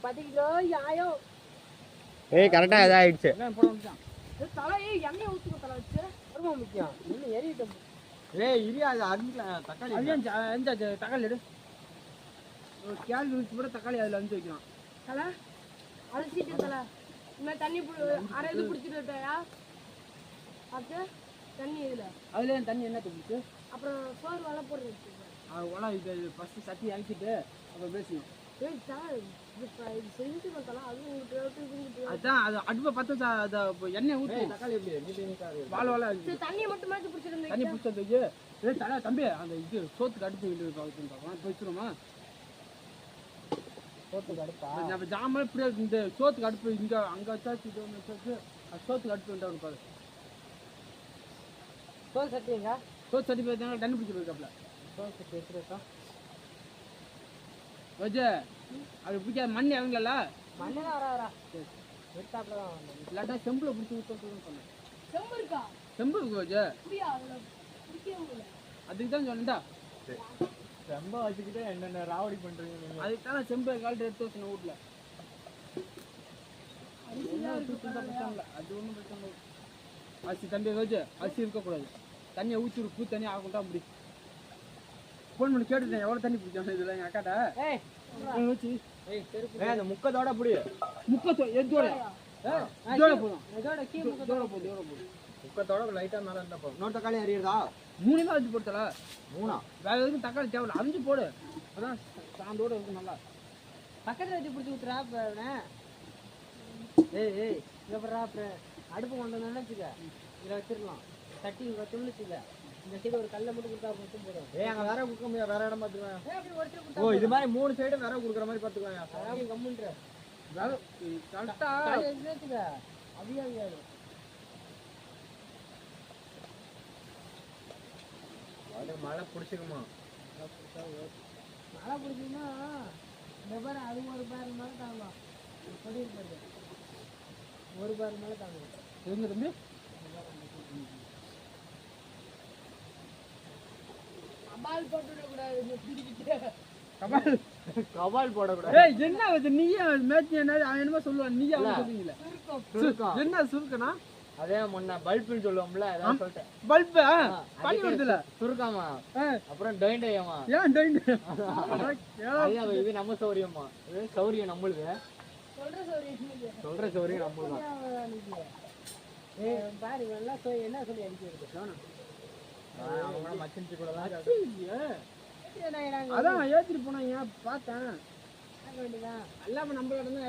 பத்து கிலோ ஆயம் ஏய் போட வந்துட்டான் தலை ஏய் எண்ணெய் ஊற்றுக்க தலை வச்சு. ரொம்ப முக்கியம்? இன்னும் எரியிட்டோம் ஏய் இரியா அது தக்காளி ஜா- தக்காளி எடு. ஒரு வச்சு கூட தக்காளி அதில் வந்து வைக்கலாம் தலை அலசிட்டு தலை. இனிமேல் தண்ணி புடி- அரை இது பிடிச்சிட்டு விட்டாயா பார்த்து தண்ணி இதில். அதுல தண்ணி என்ன தூக்கிட்டு அப்புறம் சோறு வலை அது இது ஃபஸ்ட்டு சட்டி இறக்கிட்டு அப்புறம் பேசணும் ஏய் தலை அது அடுப்பை பற்ற அதை எண்ணெய் ஊற்றி தக்காளி எப்படி? வாழ வாழ தண்ணியை மட்டும் மாற்றி பிடிச்சிருந்தேன் தண்ணி பிடிச்சி வச்சு ஏய் தலை தம்பி அந்த இது சோத்துக்கு அடுப்பு நம்ம ஜாமான் இப்படியே இந்த சோத்துக்கு அடுப்பு இங்கே அங்கே வச்சாச்சு இது ஒன்று வச்சாச்சு. அது சோத்துக்கு அடுப்பு வேண்டாம் இருப்பாரு சோறு சட்டிங்க சட்டி தண்ணி பிடிச்சி போயிருக்காப்ல சோறு சட்டி எடுத்துருக்கா வச்சு அது பிடிக்காது மண் இறங்கல மண்ணில் வரா வரா எடுத்தாப்புல தான் வந்தேன் இல்லாட்டா செம்பில் பிடிச்சி ஊற்றுன்னு சொன்னேன். செம்பு இருக்கா? செம்பு இருக்கு அதுக்கு தான் சொன்னேன்டா ரொம்ப வச்சுக்கிட்டு என்னென்ன ராவடி பண்ணுறீங்க அதுக்கு தான் செம்பு கால்ட்டு எடுத்து வச்சேன் வீட்டில் அது ஒன்றும் பிரச்சனை இல்லை. அரிசி தம்பி வச்சு. அரிசி இருக்கக்கூடாது. தண்ணியை ஊற்றி ஒரு பூ தண்ணி ஆகட்டா அப்படி. ஃபோன் பண்ணி கேட்டுட்டேன். எவ்வளோ தண்ணி பிடிச்சாங்க இதில் எங்கள் அக்காட்ட? அந்த முக்கத்தோட புடி. முப்பத்தோ எத்தோட? இதோட போதும்? இதோட போதும் இதோட போதும். முக்கத்தோட லைட்டாக மேலே இருந்தால் போதும். இன்னொரு தக்காளி அறியுறதா மூணு தான் போட்டல மூணா? வேற எதுவும் தக்காளி தேவையில்ல. அரிஞ்சு போடு. அதான் சாந்தோட இருக்கும் நல்லா. பக்கத்துல வச்சு பிடிச்சி அப்புறம் ஏய் ஏய் இங்க அடுப்பு கொண்டு வந்தோம்னு வச்சுக்க இதில் வச்சிடலாம். தட்டி வச்சோம்னு வச்சுக்க. இந்த சைடு ஒரு கல்லை மட்டும் கொடுத்தா மட்டும் போதும் அங்கே வேற கொடுக்க முடியாது. வேற இடம் பார்த்துக்குவேன் ஓ கொடுத்தா இது மாதிரி மூணு சைடு வேற கொடுக்குற மாதிரி பார்த்துக்குவேன் அதாவது கம்முன்ற. வேற கரெக்டா காலை வச்சு வச்சுக்க அவியா அவியாது அது. மழை பிடிச்சிருமா மழை பிடிச்சிங்கன்னா இந்த பாரு அது ஒரு பேர் மேலே தாங்கலாம். இப்படி இருப்பாரு ஒரு பேர் மேலே தாங்கலாம். தம்பி? பிரிக்கிட்டு கபால். கபால் போடக்கூடாது. ஏய் என்ன அது நீயே மேட்ச் என்ன அவன் என்னமோ சொல்லுவான். அவன் சுருக்கம். என்ன சுருக்கனா அதே முன்ன பல்புன்னு சொல்லுவோம்ல அதான் சொல்லிட்டேன். பல்பு? பண்ணி விடுதுல சுருக்காமா. அப்புறம் டொயின்டையமா ஏன் டைம் அது இது நம்ம சௌரியமா இது சௌரியம் நம்மளுது. சொல்ற சௌரியம் சொல்ற சௌரியம் நம்மளுதான். ஏய். பாரு என்ன சொல்லி அடிக்கிறது? அவங்க மச்சின்ச்சு கூட தான் அதான் ஏத்திட்டு போனா ஏன் பார்த்தேன் எல்லாமே நம்ம இடம் தான்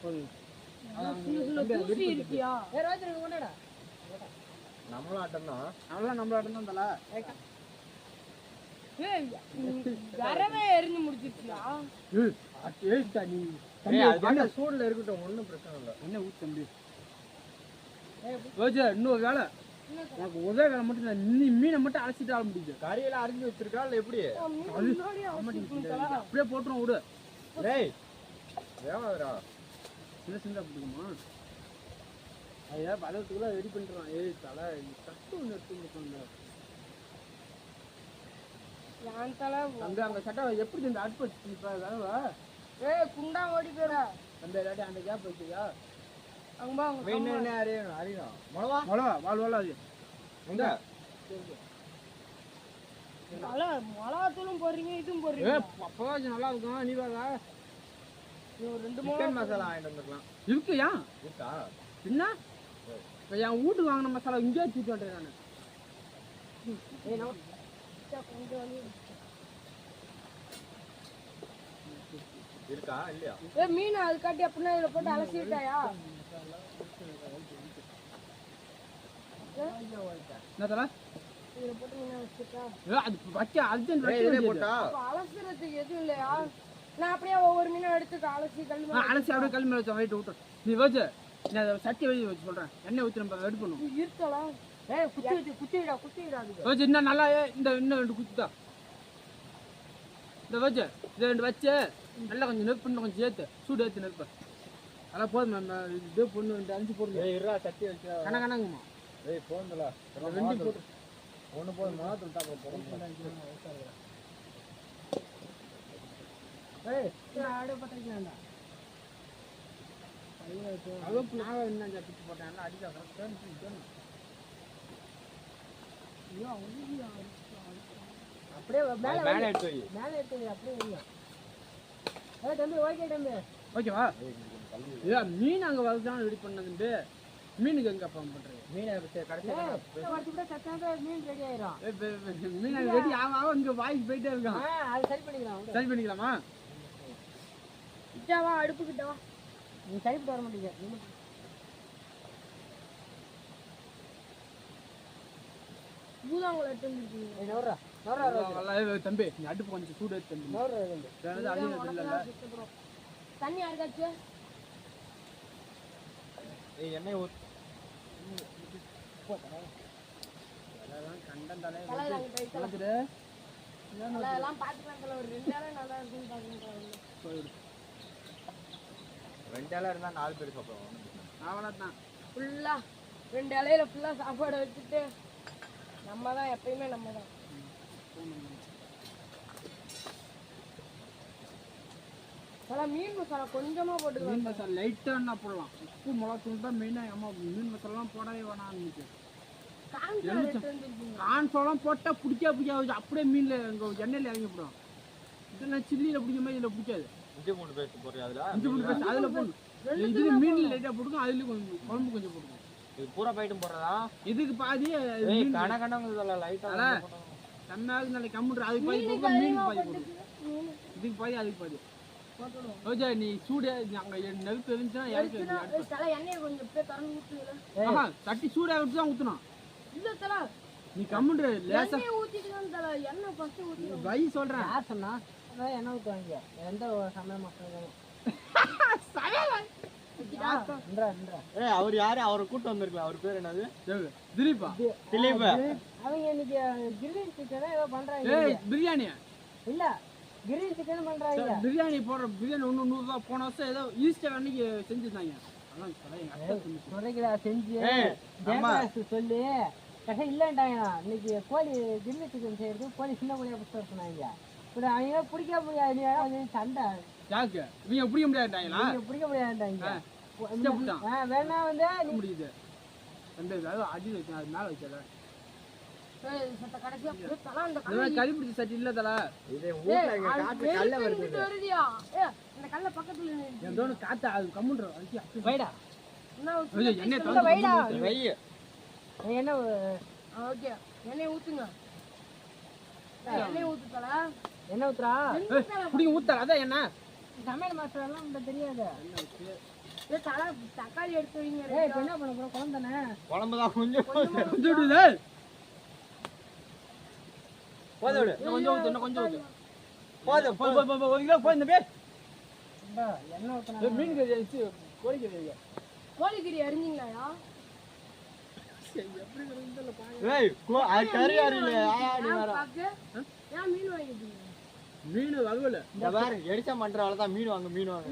ஒரு நம்மளும் ஆட்டம் தான் அதெல்லாம் நம்ம இடம் தான் தல வரவே எரிஞ்சு முடிச்சிருச்சியா? நீ ஏய், வந்து சூடுல இருக்கட்டும் ஒண்ணும் பிரச்சனை இல்லை. என்ன ஊத்து தம்பி? ரோஜா இன்னொரு வேலை எனக்கு ஒரே வேலை மட்டும் இல்லை மீனை மட்டும் அழைச்சிட்டு ஆக முடியுது. கறியெல்லாம் அரிஞ்சு வச்சிருக்கா இல்ல எப்படி? அப்படியே போட்டுரும் விடு. டேய் வேவாதுடா சின்ன சின்ன பிடிக்குமா ஐயா பழத்துக்குள்ள ரெடி பண்ணிடுறான். ஏய் தலை இந்த தட்டு ஒன்று எடுத்து அந்த அந்த சட்டை எப்படி இந்த வேலை ஏய் குண்டா ஓடி போயிடா அந்த இல்லாட்டி அந்த கேப் வச்சியா அங்க வெயிட் என்ன அறியணும் அறியணும். மிளவா? மிளவா வாழ் வாழ அது எங்க? மழை மிளகாத்தூளும் போடுறீங்க இதுவும் போடுறீங்க அப்பவாச்சும் நல்லா இருக்கும் நீ வேலை நீ ஒரு ரெண்டு மூணு மசாலா வாங்கிட்டு வந்துருக்கலாம். இருக்கு ஏன் இருக்கா? என்ன? இப்ப என் வீட்டுக்கு வாங்கின மசாலா இங்கேயே தூக்கி வந்துட்டேன் நான். இருக்கா? இல்லையா? ஏ மீன் அது காட்டி அப்படின்னா இதில் போட்டு அலசிட்டாயா? என்ன தலை அலசி அப்படியே கல் மேல வெயிட் விட்டு நீ வச்சு சட்டி வெளியே வச்சு சொல்றேன். எண்ணெய் ஊற்றி நம்ம ரெடி பண்ணுவோம். இருக்கலாம் வச்சு வச்சு இன்னும் நல்லா இந்த இன்னும் ரெண்டு தான் இந்த வச்சு இதை ரெண்டு வச்சு நல்லா கொஞ்சம் நெருப்பு இன்னும் கொஞ்சம் ஏற்று சூடு ஏற்று நெருப்பு. அதெல்லாம் போதும் மேம். இது பொண்ணு ரெண்டு அஞ்சு போடுங்க ஏய் இருடா சட்டி வச்சு கண கணங்குமா ஏய் போதும்ல ரெண்டு போட்டு. ஒண்ணு போதும் மிளகாத்தூள் தான் அப்புறம் போடும் அப்படியே பத்த வைக்கலாம்டா கருவேப்பிலை நான் என்ன பிச்சு போட்டேன் அடிக்க அப்படியே மேலே மேலே எடுத்து மேலே எடுத்து அப்படியே ஓகே தம்பி. ஓகேவா? இல்ல மீன் அங்க வளர்த்தான் ரெடி பண்ணதுண்டு. மீனுக்கு எங்க அப்பா பண்றது? மீனை மீன் ரெடி ஆயிரும்? மீன் ரெடி ஆகும் இங்க வாய்க்கு போயிட்டே இருக்கான். அது சரி பண்ணிக்கலாம். சரி பண்ணிக்கலாமா? கிட்டவா அடுப்பு கிட்டவா நீ சரிப்பட்டு வர மாட்டீங்க தம்பி நீ அடுப்பு கொஞ்சம் சூடு எடுத்து தம்பி. தண்ணி யாருக்காச்சு ஏய் எண்ணெய் ஊத்து அதெல்லாம் கண்டம் தலை தலையில அங்க போய் தலை- வளர்த்துடு. தலை எல்லாம் பாத்துக்கலாம் தலை ஒரு ரெண்டு இலை இருந்தா நாலு பேர் சாப்பிடுவோம் அவ்வளவுதான் ஃபுல்லா ரெண்டு இலையில ஃபுல்லா சாப்பாடு வச்சுட்டு நம்ம தான் எப்பயுமே நம்ம தான் தலை மீன் மசாலா கொஞ்சமா போட்டுக்கலாம் மீன் மசாலா லைட்டா என்ன போடலாம்? உப்பு மிளகா தூள் தான் மெயினா அம்மா மீன் மசாலாலாம் போடவே வேணாம் இன்னைக்கு. கான்ஃபிளவர் எடுத்து வந்துருக்கீங்க. கான்சோலாம் போட்டா பிடிக்கா பிடிக்காது. அப்படியே மீன்ல இங்க எண்ணெயில இறங்கி போடும். இதெல்லாம் சில்லியில பிடிக்க மாதிரி இதுல பிடிக்காது. இஞ்சி பூண்டு பேஸ்ட் போடுறியா அதுல? அஞ்சு பூண்டு பேஸ்ட் அதுல போடணும் இதுல மீன்ல லைட்டா போட்டுக்கும் அதுல கொஞ்சம் குழம்பு கொஞ்சம் போட்டுக்கும். இது பூரா போயிட்டு போடுறதா? இதுக்கு பாதி ஏய் மீன் கண கணங்குதுல லைட்டா அட. செம்மையாக நாளைக்கு கம்முன்ற அதுக்கு பாதி போடுங்க மீனுக்கு பாதி போடுங்க இதுக்கு பாதி அதுக்கு பாதி. ரோஜா நீ சூடு அங்க நெருப்பு இருந்துச்சுன்னா. தலை எண்ணெயை கொஞ்சம் திறந்து ஊற்றுல ஆஹா, தட்டி சூடா விட்டு தான் ஊத்தணும் இல்ல தலை. நீ கம்முன்ற லேசா எண்ணெயை ஊத்திட்டு தான் தலை. எண்ணெய் ஃபர்ஸ்ட் ஊத்தி வை சொல்றேன். யார் சொன்னா? அதான் என்ன ஊற்றுவாங்க எந்த ஒரு சமையல் மசாலும் நின்றா நின்றா. ஏய் அவர் யாரு? அவரை கூட்டு வந்திருக்கலாம் அவர் பேர் என்னது? ஏய், திலீப்பா. திலீப். அவங்க இன்னைக்கு சிக்கன் ஏதோ பண்றாங்க ஏய் பிரியாணி இல்ல. கிரில் சிக்கன் பண்றாங்க பிரியாணி போடுற பிரியாணி ஒன்று நூறுரூவா போன வருஷம் ஏதோ ஈஸ்டர் அன்னைக்கு செஞ்சுருந்தாங்க. தேங்காய் சொல்லி. கடைசி இல்லைன்ட்டாங்க இன்னைக்கு கோழி கிரில் சிக்கன் செய்யறது கோழி சின்ன கோழியா புதுசாக சொன்னாங்க இப்படி அவங்க பிடிக்க முடியாது. சண்டை. யாருக்கு? இவங்க பிடிக்க முடியாதுட்டாங்களா நீங்க பிடிக்க முடியாதுட்டாங்க வேணா வந்து முடியுது? அடி வைக்கணும் அது மேலே வைக்கல பிடிச்ச சட்டி இல்ல தலை. கல்ல வருது காத்தா அது கம்முன்ற வைடா. என்ன எண்ணெய் வைடா. என்ன ஆ, ஓகே. எண்ணெய் ஊத்துங்க. எண்ணெய் ஊத்து தலை. என்ன ஊத்துறா? பிடிங்க ஊத்தார அதான் என்ன? சமையல் மாஸ்டர் எல்லாம் நமக்கு தெரியாது. ஏ தலை தக்காளி எடுத்து வைங்க என்ன பண்ண போறோம்? குழம்பு தானே? குழம்பு தான் கொஞ்சம் கொஞ்சம் போதும் விடு. கொஞ்சம் ஊத்து இன்னும் கொஞ்சம் ஊத்து. போதும் போ போ போ, போ. ஒரு கிலோ போய் இந்த பேர் மீன் கறி கோழிக்கறி அறிஞ்சிங்களாயா மீன் பாரு எடிச்சா பண்றால தான் மீன் வாங்க மீன் வாங்க.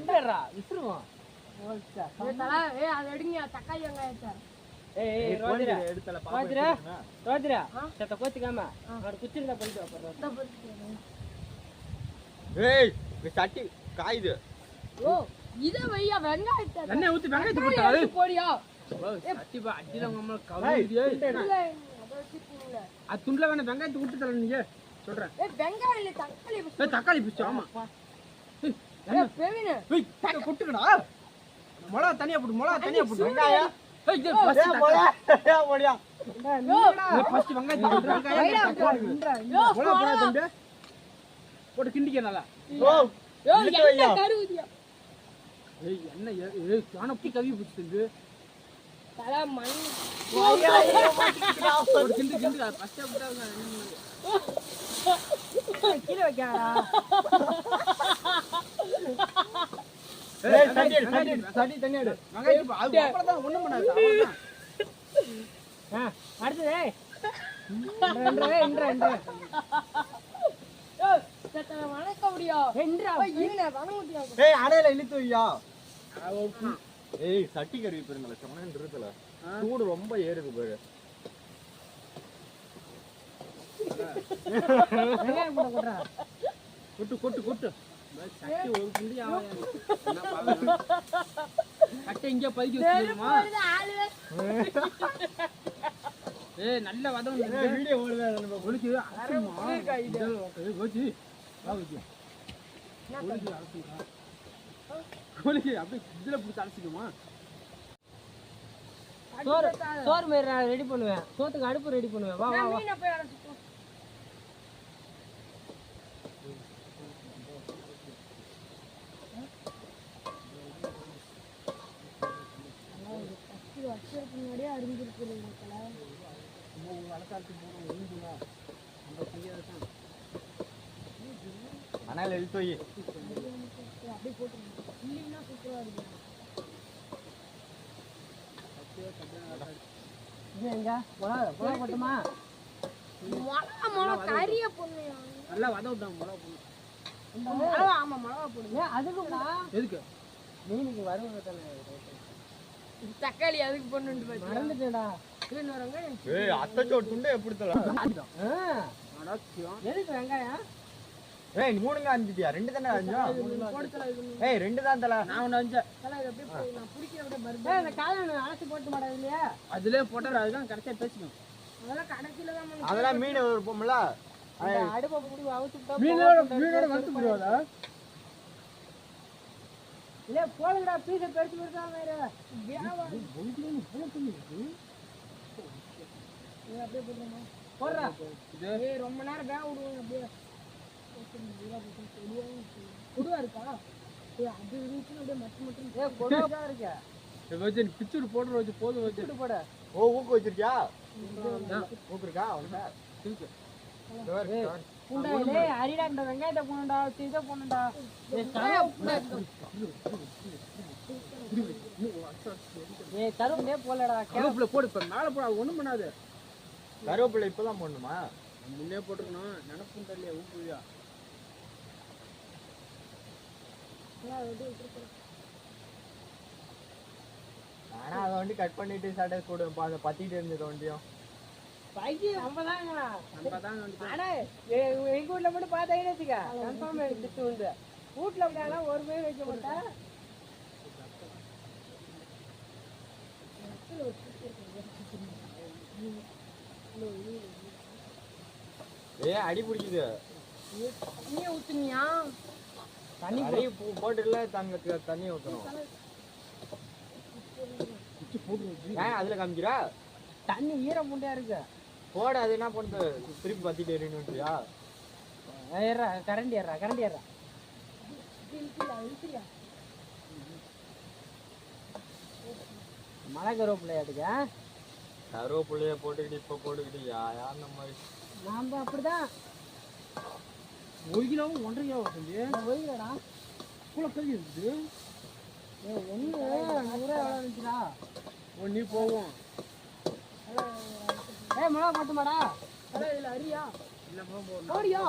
தக்காளி வெங்காயத்தை. சட்டி காயுது. ஓ இத வையா வெங்காயத்தை. எண்ணெய் ஊத்தி வெங்காயத்தை எடுத்து போடியா? சட்டிப்பா அடியில உங்க அம்மா கவனிக்குது இல்ல அதை துண்டுல வேணா வெங்காயத்தை விட்டு தரேன் நீங்க சொல்றேன். ஏ வெங்காயம் இல்ல தக்காளி ஏய், தக்காளி பிச்சு ஆமா. ஏ பெவினு ஏய், தக்காளி கொட்டுக்கடா. மிளகா தனியா போடு மிளகா தனியா போடு வெங்காயம். போட்டு கிண்டிக்க நல்லா என்ன காணப்பி கவி பிடிச்சிருந்து கீழே வைக்காதடா. ஏய் சட்டி எடு, சட்டி எடு, சட்டி தண்ணி எடு வெங்காயத்தை போ- அது அவ்வளவுதான் ஒண்ணும் பண்ணாது அவ்வளவுதான். ஆ, அடுத்தது வணக்க முடியா அடையில இழுத்து ஒரு- ஏய் சட்டி கறி பெருங்கல சொன்னேன்னு இருக்குல சூடு ரொம்ப ஏறுது பாரு. கொட்டு கொட்டு கொட்டு. கட்டை இங்கே பதுக்கி வச்சுக்கணுமா ஏய் நல்ல வதம் வீடியோ ஓடுதா நம்ம ஒளிச்சு அரைச்சுமா இதெல்லாம் ஓகே. ஏய், அப்படியே இதில் பிடிச்சி அரைச்சிக்குமா சோறு சோறு மாதிரி நான் ரெடி பண்ணுவேன் சோத்துக்கு அடுப்பு ரெடி பண்ணுவேன் வா வா வா வருஷத்துக்கு முன்னாடியே அறிஞ்சிருக்கு ஆனால் எழுத்து வை. அப்படியே போட்டுருங்க. இல்லைன்னா சூப்பராக இருக்கும் எதுக்கு? மீனுக்கு வறுவல் தானே தக்காளி அதுக்கு பொண்ணுட்டு பாத்து மறந்துட்டேடா ஏய் அத்தச்சோ துண்டே எப்படி தல ஆ, அடாச்சியம் எதுக்கு வெங்காயம்? ஏய் நீ மூணுங்க அஞ்சிட்டியா? ரெண்டு தானே அஞ்சா? ஏய் ரெண்டு தான் தல நான் ஒன்று அஞ்சேன் தலை இது அப்படியே நான் பிடிக்கிற விட ஏய், பருது இந்த காளான் அழைச்சி போட்டு மாட்டேன் இல்லையா அதுலேயே போட்டால் அதுதான் கரெக்டாக பேசிக்கணும். அதெல்லாம் கடைசியில தான் பண்ணி- அதெல்லாம் மீன் இருப்போம்ல அடுப்பை மீனோட மீனோட வந்து முடியாதா இல்ல போடுங்கடா பீஸை வியாபாரம். இது அப்படியே போடுறோமா போடுறா. ஏய் ரொம்ப நேரம் வேக விடுவோம் அப்படியே. குடுவா இருக்கா? ஏய் அது இருந்துச்சுன்னா அப்படியே மட்டும் மட்டும் ஏ கொடுதா இருக்க. வச்சு பிச்சர் போடுற வச்சு போதும் வச்சு. போடு. ஓ ஊக்கு வச்சிருக்கியா? ஊக்கு இருக்கா இருக்கு. சரி, சரி. பூண்டா இல்லே. அரிடா இந்த வெங்காயத்தை போடணும்டா இதை போடணும்டா ஏய் கரும்பே போலடா கருவேப்பிலை போடு இப்போ மேலே போட ஒன்றும் பண்ணாது. கருவேப்பிலை இப்பதான் போடணுமா? முன்னே போட்டுக்கணும் நினப்புண்டா இல்லையா? ஊப்புலையா ஆனா அதை வந்து கட் பண்ணிட்டு சாட்டை கூட அதை பத்திட்டு இருந்தது வண்டியும் பைக்கு நம்ம தாங்க நம்ம தான் ஆனா எங்க வீட்ல மட்டும் பார்த்தாங்கன்னு வச்சுக்க கன்ஃபார்ம் எனக்கு திட்டு உண்டு. வீட்ல அப்படின்னா ஒரு மீன் வைக்க மாட்டேன் ஏ அடி பிடிக்குது. தண்ணியை ஊத்துனியா? தண்ணி போட்டுல தங்க தண்ணி ஊத்தணும் ஏன் அதுல காமிக்கிறா? தண்ணி ஈரம் முண்டையா இருக்கு. போட அது என்ன பண்ணுது திருப்பி பத்திட்டு எறியணுன்றியா ஏறா கரண்டி ஏறா கரண்டி ஏறா மழை கருவேப்பிள்ளையாட்டுக்க கருவேப்பிள்ளைய போட்டுக்கிட்டு இப்ப போட்டுக்கிட்டு யா யார் அந்த மாதிரி. நாம அப்படிதான் ஒரு கிலோவும் ஒன்றரை கிலோ சொல்லி ஒய்கிறடா இவ்வளோ கறி இருக்குது ஒன்று நூறு எவ்வளோ இருந்துச்சுடா? நீ போவோம். ஏ மிளகா போட்டுமாடா அதான் இதுல அரியா? இல்லை போவோம் ஓடியா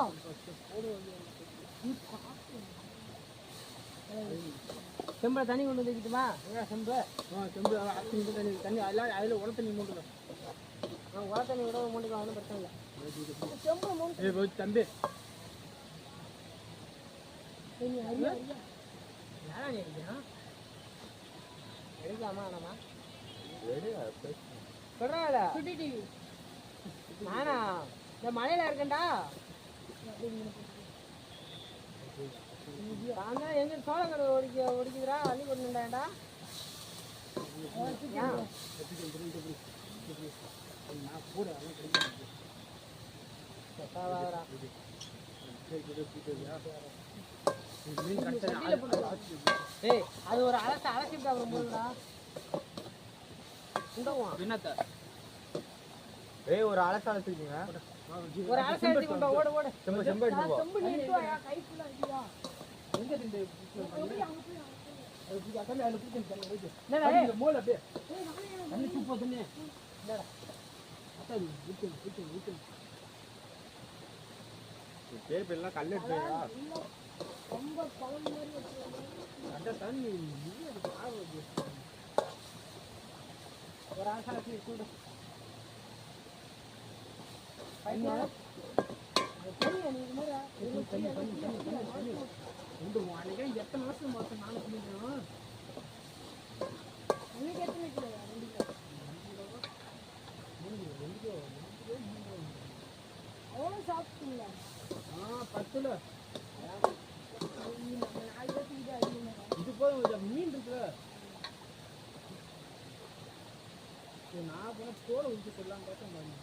செம்பளை தண்ணி கொண்டு வந்து வைக்கட்டுமா? எங்க செம்பு? ஆ செம்பு அரிசி தண்ணி தண்ணி அதில் அதில் உட தண்ணி நான் உர தண்ணி விட மூட்டுக்கலாம் ஒன்றும் பிரச்சனை இல்லை. ஏய் போச்சு தம்பி. யாரா நீ அடிக்கிறான் எடுக்கலாமா வேணாமா? சொல்றாங்கள நானா? இந்த மலையில இருக்கேன்டா. நான் எங்க சோளக்கடை ஒடிக்க ஒடிக்குதுடா அள்ளி ஏய் அது ஒரு அலச அலசிட்டு அப்புறம் உண்டவும் என்னத்த? ஏய் ஒரு அலச அலசிக்கங்க ஒரு அலச வா, ஓடு ஓடு. செம்பு செம்பு எடுத்து போ. செம்பு நீ எடுத்து வாயா, கை ஆ அடியா. எங்கே திண்டு அதில் பிடிச்சி தண்ணி வைத்து என்னடா ஏய், மோல் அப்படியே தண்ணி தண்ணி. அத்தாடி ஊற்று ஊற்று ஊற்று கேப் எல்லாம் கல் எடுத்துக்கா ரொம்ப பழம் மாதிரி வச்சிருக்காங்க. அந்த தண்ணி நீ அதுக்கு ஆகுது ஒரு ரெண்டு அன்னைக்கு எத்தனை வருஷம் பார்த்தேன் நானும் சொல்லிக்கிறேன் இன்னைக்கு எத்தனை கிலோ ரெண்டு கிலோ அவனும் சாப்பிட்டீங்களா ஆ பத்துல இது போதும் மீன் இருக்குல்ல நான் போன தோலை உரிச்சு சொல்லலாம் பார்த்தேன் பாருங்க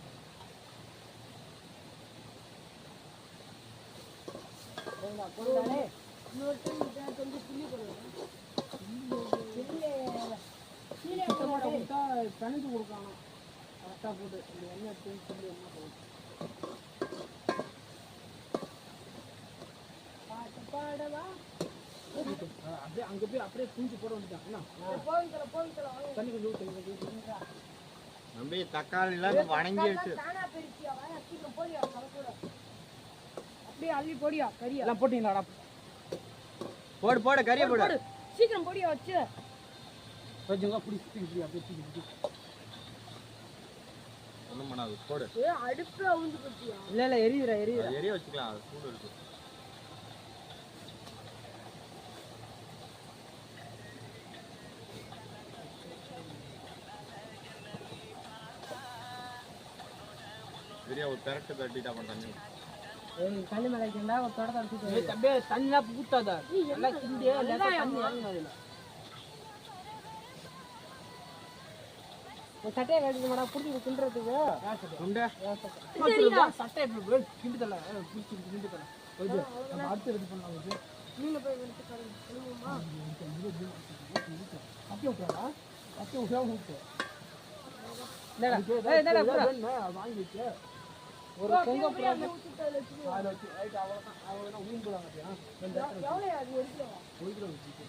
இன்னொரு டைம் இதான் கொஞ்சம் புள்ளி போடுவேன் கீழே சுத்தமாக கொடுத்தா கணிச்சு கொடுக்கணும் கரெக்டாக போட்டு இந்த எண்ணெய் எடுத்து சொல்லி என்ன போகும் பாட்டு பாடவா அப்படியே அங்கே போய் அப்படியே குஞ்சு போட வேண்டியதான் என்ன தண்ணி கொஞ்சம் ஊற்றி கொஞ்சம் ஊற்றி தக்காளி எல்லாம் வணங்கிடுச்சு தானா பெருசியா வாங்க சீக்கிரம் போடியா கலக்கூட அப்படியே அள்ளி போடியா கறியா? எல்லாம் போட்டீங்களாடா? போடு போடு கறியை போடு சீக்கிரம் போடியா வச்சு. கொஞ்சம் பிடி பிடி பிடி அப்படியே பிடி பிடி பண்ணாது போடு. அடுப்புல அவுந்து போட்டியா இல்ல இல்ல எரியுதுடா எரியுது அது எரிய வச்சுக்கலாம் அது சூடு இருக்கு. பெரிய ஒரு பெரட்டு பெரட்டிட்டா பண்ண தண்ணி தண்ணி மேல ஒரு தொடத்தை அடிச்சுட்டு ஏய் தண்ணிலாம் கிண்டி தண்ணி இறங்கும் சட்டையை கட்டிட்டு மாடா புடிச்சு தின்றதுக்கு சட்டை எப்படி பிடிச்சி கிண்டி தல நம்ம அடுத்து ரெடி பண்ணலாம் ஓகே போய் அப்படியே அப்படியே விட்டா விட்டு ஒரு பொங்க புறா அதை வச்சு ரைட் அவ்வளோதான் அவ்வளோதான் உயிர் போடுவாங்க பார்த்தியா? ரெண்டு இடத்துல எவ்வளோ அது ஒரு கிலோ ஒரு கிலோ வச்சு.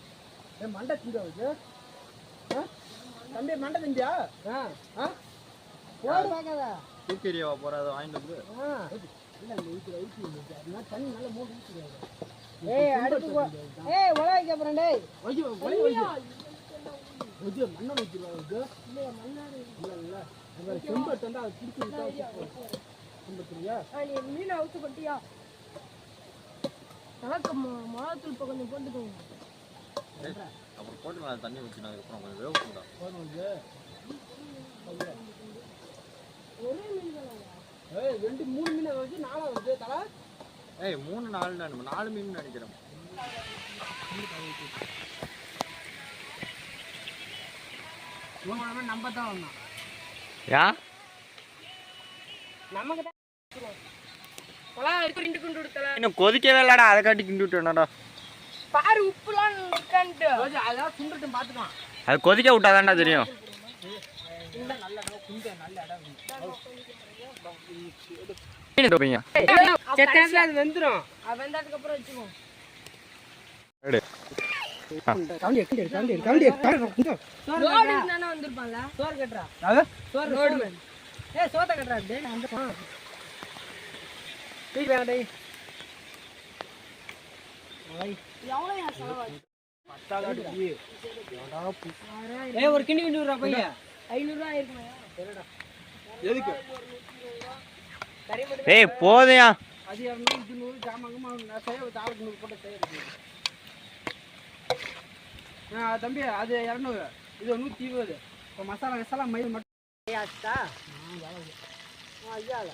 ஏன் மண்டை திங்க வச்சு. தம்பி மண்டை ஆ ஆ? போடு. பார்க்காத தூக்கி எறியவா போற? அதை வாங்கிட்டு வந்து. ஆ. இல்லை இந்த ஊற்றி ஊற்றி அதனால தண்ணி நல்லா மூணு ஊற்றிடுவாங்க ஏய் உலக போறேன் டேய். வைக்க வைக்க மண்ணை ஊற்றிடுவாங்க இல்லையா மண்ணாடு. இல்லை இல்லை. செம்பட்டு அதை பிடிச்சி விட்டா செம்பட்டுறியா ஆ, நீ மீனை அவுத்து கொட்டியா? கலக்க மிளகாத்தூள் இப்போ கொஞ்சம் போட்டுக்கோங்க. அப்புறம். போட்டு மேலே தண்ணி ஊற்றினா அதுக்கப்புறம் கொஞ்சம் வேவக்கூடா போதும் இது ஒரே மீன் தானா. ஏய் ரெண்டு மூணு மீனை வச்சு நாலா வந்து தலை. ஏய் மூணு நாலு நம்ம நாலு மீன் நினைக்கிறோம் இவங்க நம்ம தான் வந்தான். யா? நமக்கு தான் மிளகா இருக்கு ரெண்டு குண்டு கொடுத்தல இன்னும் கொதிக்கவே இல்லடா அதை காட்டி கிண்டி விட்டேனடா பாரு உப்புலாம் இருக்கான்ட்டு. ரோஜா, அதெல்லாம் சுண்டட்டும் பார்த்துக்கலாம். அது கொதிக்க விட்டாதான்டா தெரியும். சோறு கட்டுறா. சோறு கட்டுறா. சோத்த கட்டுறா டேய் ஒரு கிண்டி கிண்டி விடுறா பையன் ஐநூறுரூவா இருக்குமா எதுக்கு ஏய் போதையா அது இரநூறு இது நூறு ஜாமாங்கம்மா நான் செய்ய தாளுக்கு நூறு போட்டு செய்ய ஆ தம்பி அது இரநூறு. இது நூற்றி இருபது. இப்போ மசாலா மசாலா மயில் மட்டும் ஆச்சா ஐயால